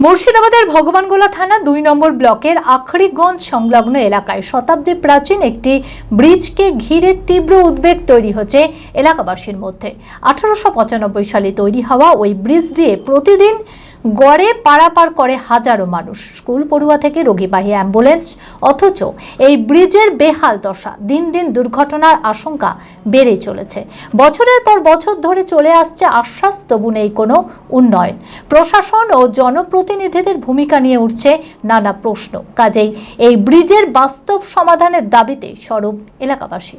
মুর্শিদাবাদের ভগবানগোলা থানা দুই নম্বর ব্লকের আখড়িগঞ্জ সংলগ্ন এলাকায় শতাব্দী প্রাচীন একটি ব্রিজকে ঘিরে তীব্র উদ্বেগ তৈরি হচ্ছে এলাকাবাসীর মধ্যে। আঠারোশো পঁচানব্বই সালে তৈরি হওয়া ওই ব্রিজ দিয়ে প্রতিদিন গড়ে পারাপার করে হাজারো মানুষ। স্কুল পড়ুয়া থেকে রোগীবাহী অ্যাম্বুলেন্স, অথচ এই ব্রিজের বেহাল দশা দিন দিন দুর্ঘটনার আশঙ্কা বেড়েই চলেছে। বছরের পর বছর ধরে চলে আসছে আশ্বাস, তবু নেই কোনো উন্নয়ন। প্রশাসন ও জনপ্রতিনিধিদের ভূমিকা নিয়ে উঠছে নানা প্রশ্ন। কাজেই এই ব্রিজের বাস্তব সমাধানের দাবিতে সরব এলাকাবাসী।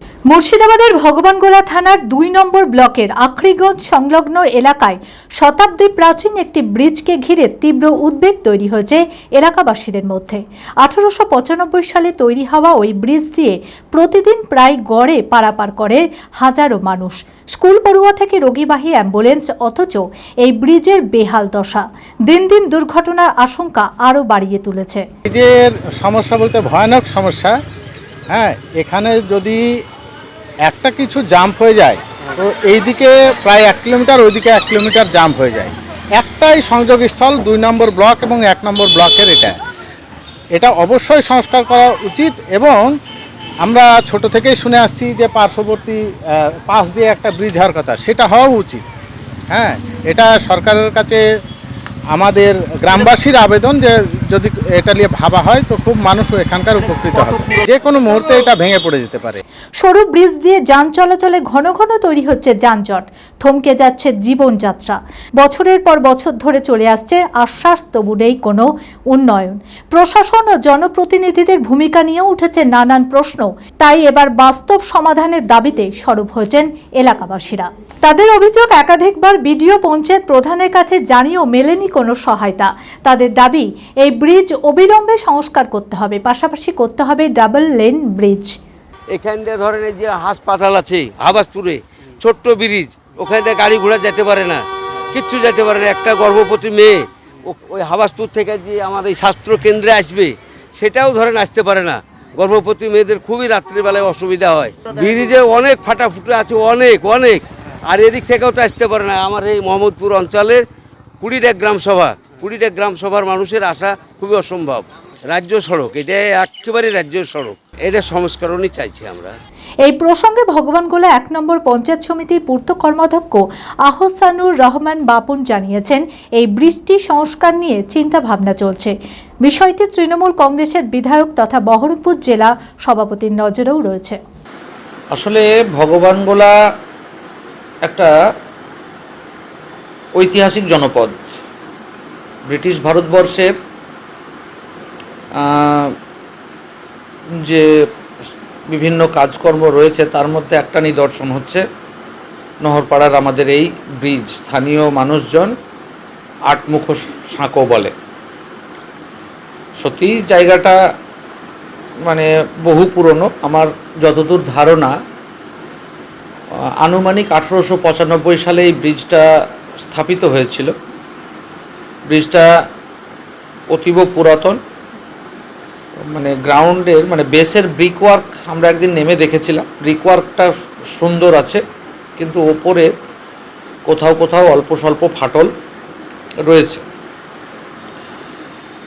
মুর্শিদাবাদের ভগবানগোলা থানার দুই নম্বর ব্লকের আখড়িগঞ্জ সংলগ্ন এলাকায় শতাব্দী প্রাচীন একটি ব্রিজকে ঘিরে তীব্র উদ্বেগ তৈরি হয়েছে এলাকাবাসীদের মধ্যে। আঠারোশো পঁচানব্বই সালে তৈরি হওয়া ওই ব্রিজ দিয়ে প্রতিদিন প্রায় গড়ে পারাপার করে হাজারো মানুষ। স্কুল পড়ুয়া থেকে রোগীবাহী অ্যাম্বুলেন্স, অথচ এই ব্রিজের বেহাল দশা। দিন দিন দুর্ঘটনার আশঙ্কা আরও বাড়িয়ে তুলেছে। সমস্যা বলতে ভয়ানক সমস্যা। হ্যাঁ এখানে যদি একটা কিছু জাম্প হয়ে যায়, তো এইদিকে প্রায় এক কিলোমিটার, ওইদিকে এক কিলোমিটার জাম্প হয়ে যায়। একটাই সংযোগস্থল, দুই নম্বর ব্লক এবং এক নম্বর ব্লকের এটা। এটা অবশ্যই সংস্কার করা উচিত এবং আমরা ছোট থেকেই শুনে আসছি যে পার্শ্ববর্তী পাশ দিয়ে একটা ব্রিজ হওয়ার কথা, সেটা হওয়া উচিত। হ্যাঁ এটা সরকারের কাছে আমাদের গ্রামবাসীর আবেদন যে যদি এটা নিয়ে ভাবা হয়, তো খুব মানুষ এখানকার উপকৃত হবে। যে কোনো মুহূর্তে এটা ভেঙে পড়ে যেতে পারে। সরু ব্রিজ দিয়ে যান চলাচলে ঘন ঘন তৈরি হচ্ছে যানজট। থমকে যাচ্ছে জীবনযাত্রা। বছরের পর বছর ধরে চলে আসছে আশ্বাস, তবু নেই কোনো উন্নয়ন। প্রশাসন ও জনপ্রতিনিধিদের ভূমিকা নিয়েও উঠেছে নানান প্রশ্ন। তাই এবার বাস্তব সমাধানের দাবিতে সরব হয়েছেন এলাকাবাসীরা। তাদের অভিযোগ একাধিকবার বিডিও পঞ্চায়েত প্রধানের কাছে জানিয়েও মেলেনি কোনো সহায়তা। তাদের দাবি, এই ব্রিজ অবিলম্বে সংস্কার করতে হবে, পাশাপাশি করতে হবে ডাবল লেন ব্রিজ। এখান দিয়ে ধরেন যে হাসপাতাল আছে আবাসপুরে ছোট্ট ব্রিজ, ওখান দিয়ে গাড়ি ঘোড়া যেতে পারে না, কিচ্ছু যেতে পারে না। একটা গর্ভবতী মেয়ে ওই হাবাসপুর থেকে যে এই স্বাস্থ্য কেন্দ্রে আসবে, সেটাও ধরেন আসতে পারে না। গর্ভবতী মেয়েদের খুবই রাত্রিবেলায় অসুবিধা হয়। ব্রিজে অনেক ফাটাফুটা আছে, অনেক অনেক। আর এদিক থেকেও তো আসতে পারে না। আমার এই মোহাম্মদপুর অঞ্চলের কুড়িটা গ্রাম সভা কুড়িটা গ্রাম সভার মানুষের আসা খুবই অসম্ভব। রাজ্য সড়ক এটা একেবারে রাজ্য সড়ক এটা সংস্করণই চাইছি আমরা। এই প্রসঙ্গে ভগবানগোলা এক নম্বর পঞ্চায়েত সমিতির পূর্ত কর্মাধ্যক্ষ আহসানুর রহমান বাপন জানিয়েছেন এই বৃষ্টি সংস্কার নিয়ে চিন্তা ভাবনা চলছে। বিষয়টি তৃণমূল কংগ্রেসের বিধায়ক তথা বহরমপুর জেলা সভাপতির নজরেও রয়েছে। আসলে ভগবানগোলা একটা ঐতিহাসিক জনপদ। ব্রিটিশ ভারতবর্ষের যে বিভিন্ন কাজকর্ম রয়েছে, তার মধ্যে একটা নিদর্শন হচ্ছে, নহরপাড়ার আমাদের এই ব্রিজ। স্থানীয় মানুষজন আটমুখ সাঁকো বলে। সত্যি জায়গাটা মানে বহু পুরনো। আমার যতদূর ধারণা, আনুমানিক আঠেরোশো পঁচানব্বই সালে এই ব্রিজটা স্থাপিত হয়েছিল। ব্রিজটা অতীব পুরাতন। মানে গ্রাউন্ডের মানে বেসের ব্রিক ওয়ার্ক আমরা একদিন নেমে দেখেছিলাম। ব্রিক ওয়ার্কটা সুন্দর আছে, কিন্তু ওপরে কোথাও কোথাও অল্প স্বল্প ফাটল রয়েছে।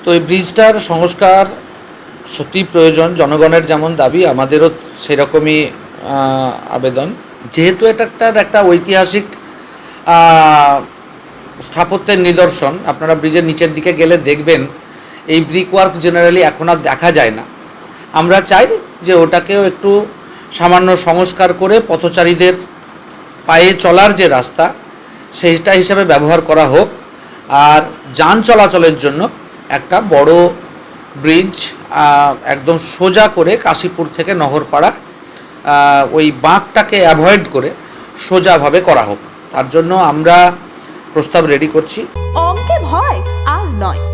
তো এই ব্রিজটার সংস্কার সত্যি প্রয়োজন। জনগণের যেমন দাবি, আমাদেরও সেরকমই আবেদন। যেহেতু এটা একটা একটা ঐতিহাসিক স্থাপত্যের নিদর্শন। আপনারা ব্রিজের নিচের দিকে গেলে দেখবেন, এই ব্রিক ওয়ার্ক জেনারেলি এখন আর দেখা যায় না। আমরা চাই যে ওটাকেও একটু সামান্য সংস্কার করে পথচারীদের পায়ে চলার যে রাস্তা, সেইটা হিসাবে ব্যবহার করা হোক। আর যান চলাচলের জন্য একটা বড় ব্রিজ একদম সোজা করে কাশীপুর থেকে নহরপাড়া ওই বাঁকটাকে অ্যাভয়েড করে সোজাভাবে করা হোক। তার জন্য আমরা প্রস্তাব রেডি করছি। অঙ্কে ভয় আর নয়।